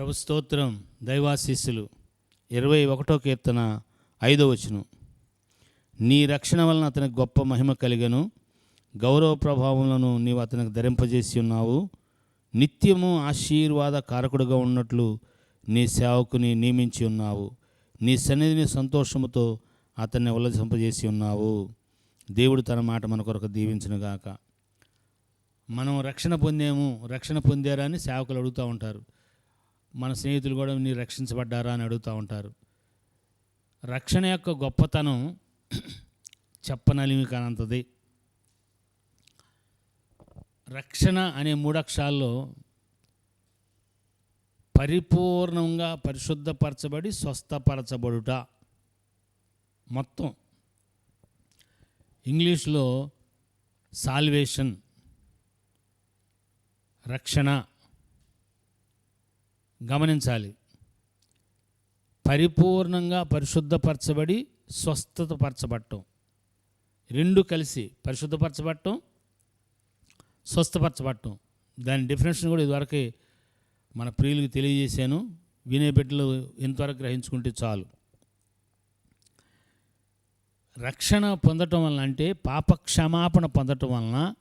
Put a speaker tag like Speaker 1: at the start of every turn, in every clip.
Speaker 1: ప్రభు స్తోత్రం దైవాశీస్సులు. ఇరవై ఒకటో కీర్తన ఐదో వచనం. నీ రక్షణ వలన అతనికి గొప్ప మహిమ కలిగను. గౌరవ ప్రభావములను నీవు అతనికి ధరింపజేసి ఉన్నావు. నిత్యము ఆశీర్వాద కారకుడుగా ఉన్నట్లు నీ సేవకుని నియమించి ఉన్నావు. నీ సన్నిధిని సంతోషముతో అతన్ని ఉల్లసింపజేసి ఉన్నావు. దేవుడు తన మాట మన కొరకు దీవించునుగాక మనం రక్షణ పొందాము రక్షణ పొందారని అని సేవకులు అడుగుతూ ఉంటారు. మన స్నేహితులు కూడా మీరు రక్షించబడ్డారా అని అడుగుతూ ఉంటారు. రక్షణ యొక్క గొప్పతనం చెప్పనలిమి కానంతది. రక్షణ అనే మూడక్షరాల్లో పరిపూర్ణంగా పరిశుద్ధపరచబడి స్వస్థపరచబడుట మొత్తం. ఇంగ్లీష్లో సాల్వేషన్ రక్షణ గమనించాలి. పరిపూర్ణంగా పరిశుద్ధపరచబడి స్వస్థతపరచబడటం. రెండు కలిసి పరిశుద్ధపరచబడటం స్వస్థపరచబడటం. దాని డెఫినేషన్ కూడా ఇదివరకే మన ప్రియులకు తెలియజేశాను. వినే బిడ్డలు ఇంతవరకు గ్రహించుకుంటే చాలు. రక్షణ పొందటం వలన అంటే పాప క్షమాపణ పొందటం వలన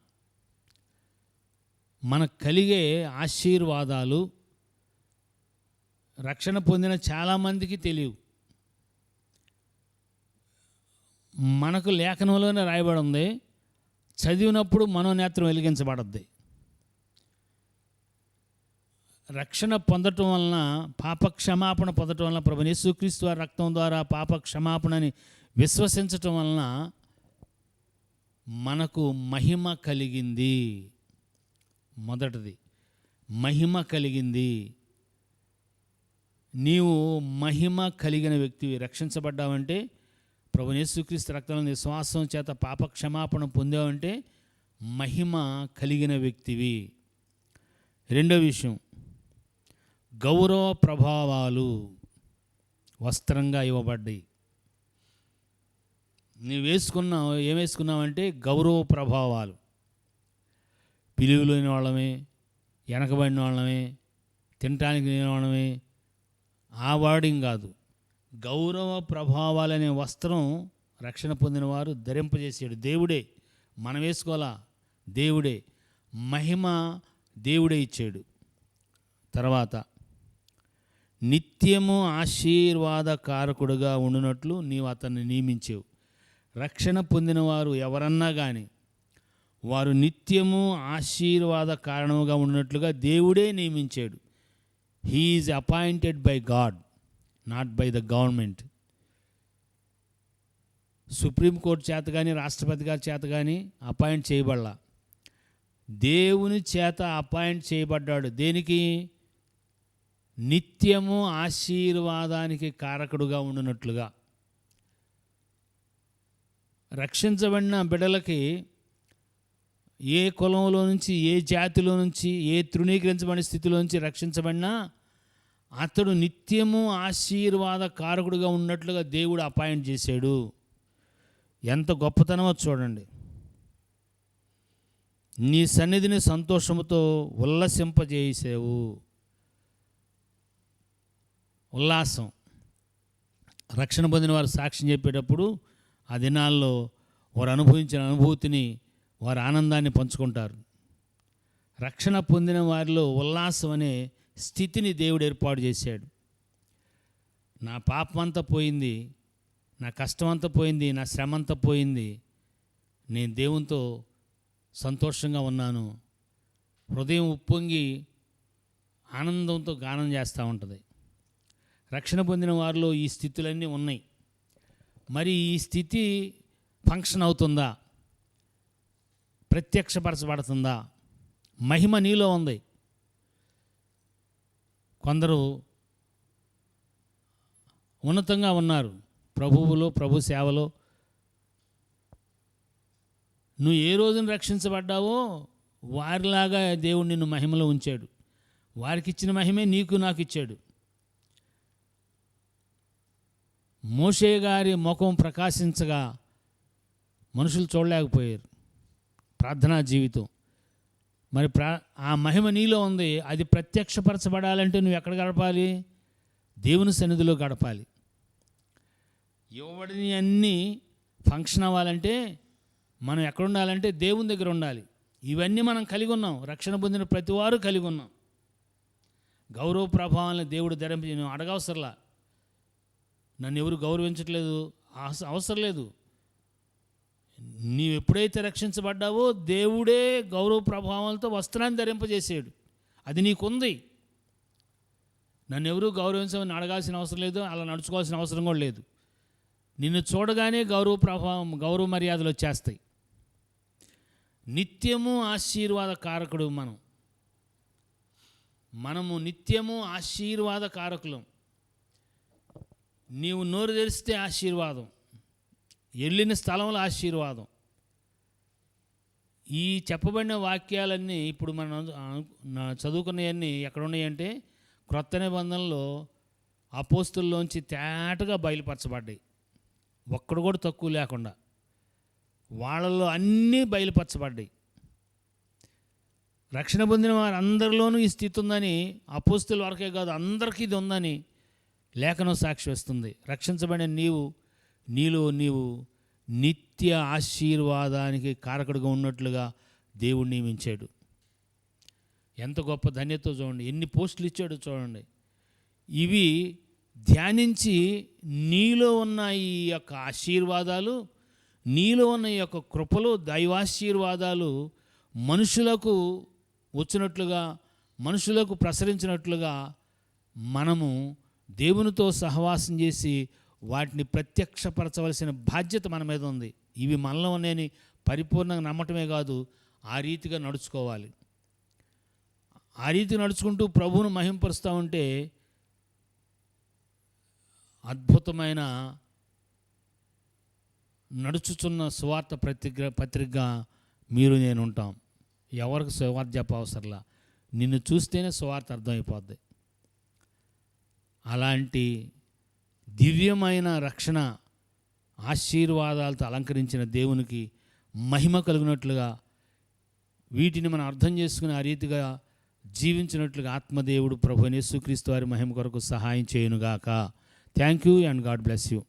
Speaker 1: మనకు కలిగే ఆశీర్వాదాలు రక్షణ పొందిన చాలామందికి తెలియవు. మనకు లేఖనంలోనే రాయబడి ఉంది చదివినప్పుడు మనోనేత్రం వెలిగించబడద్ది. రక్షణ పొందటం వలన పాప క్షమాపణ పొందటం వలన ప్రభు యేసుక్రీస్తు వారి రక్తం ద్వారా పాప క్షమాపణని విశ్వసించటం వలన మనకు మహిమ కలిగింది. మొదటిది మహిమ కలిగింది. నీవు మహిమ కలిగిన వ్యక్తివి. రక్షించబడ్డావంటే ప్రభు యేసుక్రీస్తు రక్తంలో నీ శ్వాసం చేత పాప క్షమాపణ పొందావంటే మహిమ కలిగిన వ్యక్తివి. రెండో విషయం గౌరవ ప్రభావాలు వస్త్రంగా ఇవ్వబడ్డాయి. నువ్వు వేసుకున్నావు ఏం వేసుకున్నావంటే గౌరవ ప్రభావాలు. పిలువలేని వాళ్ళమే వెనకబడిన వాళ్ళమే తినటానికి లేని వాళ్ళమే ఆ వాడిం కాదు. గౌరవ ప్రభావాలనే వస్త్రం రక్షణ పొందిన వారు ధరింపజేసాడు. దేవుడే మనం వేసుకోవాలా? దేవుడే మహిమ దేవుడే ఇచ్చాడు. తర్వాత నిత్యము ఆశీర్వాద కారకుడుగా ఉండునట్లు నీవు అతన్ని నియమించేవు. రక్షణ పొందిన వారు ఎవరన్నా కానీ వారు నిత్యము ఆశీర్వాద కారణముగా ఉన్నట్లుగా దేవుడే నియమించాడు. He is appointed by God not by the government supreme court చేత కానీ రాష్ట్రపతి గారి చేత కానీ అపాయింట్ చేయబడలా. దేవుని చేత అపాయింట్ చేయబడ్డాడు. దేనికి? నిత్యము ఆశీర్వాదానికి కారకుడుగా ఉండినట్లుగా. రక్షించబడిన బిడలకి ఏ కులంలో నుంచి ఏ జాతిలో నుంచి ఏ తృణీకరించబడిన స్థితిలో నుంచి రక్షించబడినా అతడు నిత్యము ఆశీర్వాద కారకుడుగా ఉన్నట్లుగా దేవుడు అపాయింట్ చేశాడు. ఎంత గొప్పతనమో చూడండి. నీ సన్నిధిని సంతోషముతో ఉల్లసింపజేసావు. ఉల్లాసం. రక్షణ పొందిన వారు సాక్ష్యం చెప్పేటప్పుడు ఆ దినాల్లో వారు అనుభవించిన అనుభూతిని వారు ఆనందాన్ని పంచుకుంటారు. రక్షణ పొందిన వారిలో ఉల్లాసం అనే స్థితిని దేవుడు ఏర్పాటు చేశాడు. నా పాపం అంతా పోయింది నా కష్టం అంతా పోయింది నా శ్రమంతా పోయింది. నేను దేవునితో సంతోషంగా ఉన్నాను. హృదయం ఉప్పొంగి ఆనందంతో గానం చేస్తూ ఉంటుంది. రక్షణ పొందిన వారిలో ఈ స్థితులన్నీ ఉన్నాయి. మరి ఈ స్థితి ఫంక్షన్ అవుతుందా? ప్రత్యక్షపరచబడుతుందా మహిమ నీలో ఉంది. కొందరు ఉన్నతంగా ఉన్నారు. ప్రభువులో ప్రభు సేవలో. నువ్వు ఏ రోజున రక్షించబడ్డావో వారిలాగా దేవుడు నిన్ను మహిమలో ఉంచాడు. వారికి ఇచ్చిన మహిమే నీకు నాకు ఇచ్చాడు మోషే గారి ముఖం ప్రకాశించగా మనుషులు చూడలేకపోయారు. ప్రార్థనా జీవితం. మరి ప్ర ఆ మహిమ నీలో ఉంది అది ప్రత్యక్షపరచబడాలంటే నువ్వు ఎక్కడ గడపాలి? దేవుని సన్నిధిలో గడపాలి. ఇవ్వబడిని అన్నీ ఫంక్షన్ అవ్వాలంటే మనం ఎక్కడ ఉండాలంటే దేవుని దగ్గర ఉండాలి. ఇవన్నీ మనం కలిగి ఉన్నాం రక్షణ పొందిన ప్రతి వారు కలిగి ఉన్నాం. గౌరవ ప్రభావాలను దేవుడు ధరింపి నేను అడగవసరలా. నన్ను ఎవరు గౌరవించట్లేదు అవసరం లేదు. నీవు ఎప్పుడైతే రక్షించబడ్డావో దేవుడే గౌరవ ప్రభావాలతో వస్త్రాన్ని ధరింపజేసాడు. అది నీకుంది. నన్ను ఎవరు గౌరవించమని అడగాల్సిన అవసరం లేదు అలా నడుచుకోవాల్సిన అవసరం కూడా లేదు. నిన్ను చూడగానే గౌరవ ప్రభావం గౌరవ మర్యాదలు వచ్చేస్తాయి. నిత్యము ఆశీర్వాద కారకుడు మనం. మనము నిత్యము ఆశీర్వాద కారకులం. నీవు నోరు తెరిస్తే ఆశీర్వాదం. వెళ్ళిన స్థలంలో ఆశీర్వాదం. ఈ చెప్పబడిన వాక్యాలన్నీ ఇప్పుడు మనం అను- చదువుకున్నవన్నీ ఎక్కడ ఉన్నాయంటే క్రొత్త నిబంధనలో అపోస్తుల్లోంచి తేటగా బయలుపరచబడ్డాయి. ఒక్కడు కూడా తక్కువ లేకుండా వాళ్ళల్లో అన్నీ బయలుపరచబడ్డాయి. రక్షణ పొందిన వారు అందరిలోనూ ఈ స్థితి ఉందని అపోస్తుల వరకే కాదు అందరికీ ఇది ఉందని లేఖనం సాక్షి వస్తుంది రక్షించబడిన నీవు నీలో నీవు నిత్య ఆశీర్వాదానికి కారకుడుగా ఉన్నట్లుగా దేవుడు నియమించాడు. ఎంత గొప్ప ధన్యత చూడండి ఎన్ని పోస్టులు ఇచ్చాడో చూడండి. ఇవి ధ్యానించి నీలో ఉన్న ఈ యొక్క ఆశీర్వాదాలు నీలో ఉన్న ఈ యొక్క కృపలు దైవాశీర్వాదాలు మనుషులకు వచ్చినట్లుగా మనుషులకు ప్రసరించినట్లుగా మనము దేవునితో సహవాసం చేసి వాటిని ప్రత్యక్షపరచవలసిన బాధ్యత మన మీద ఉంది. ఇవి మనలో నేను పరిపూర్ణంగా నమ్మటమే కాదు ఆ రీతిగా నడుచుకోవాలి. ఆ రీతి నడుచుకుంటూ ప్రభువును మహింపరుస్తూ ఉంటే అద్భుతమైన నడుచుచున్న స్వార్థ పత్రిక పత్రికగా మీరు నేను ఉంటాం ఎవరికి స్వార్థ చెప్పవసరంలా నిన్ను చూస్తేనే స్వార్థ అర్థమైపోద్ది. అలాంటి దివ్యమైన రక్షణ ఆశీర్వాదాలతో అలంకరించిన దేవునికి మహిమ కలిగినట్లుగా వీటిని మనం అర్థం చేసుకుని ఆ రీతిగా జీవించినట్లుగా ఆత్మదేవుడు ప్రభు యేసుక్రీస్తు వారి మహిమ కొరకు సహాయం చేయనుగాక. Thank you and God bless you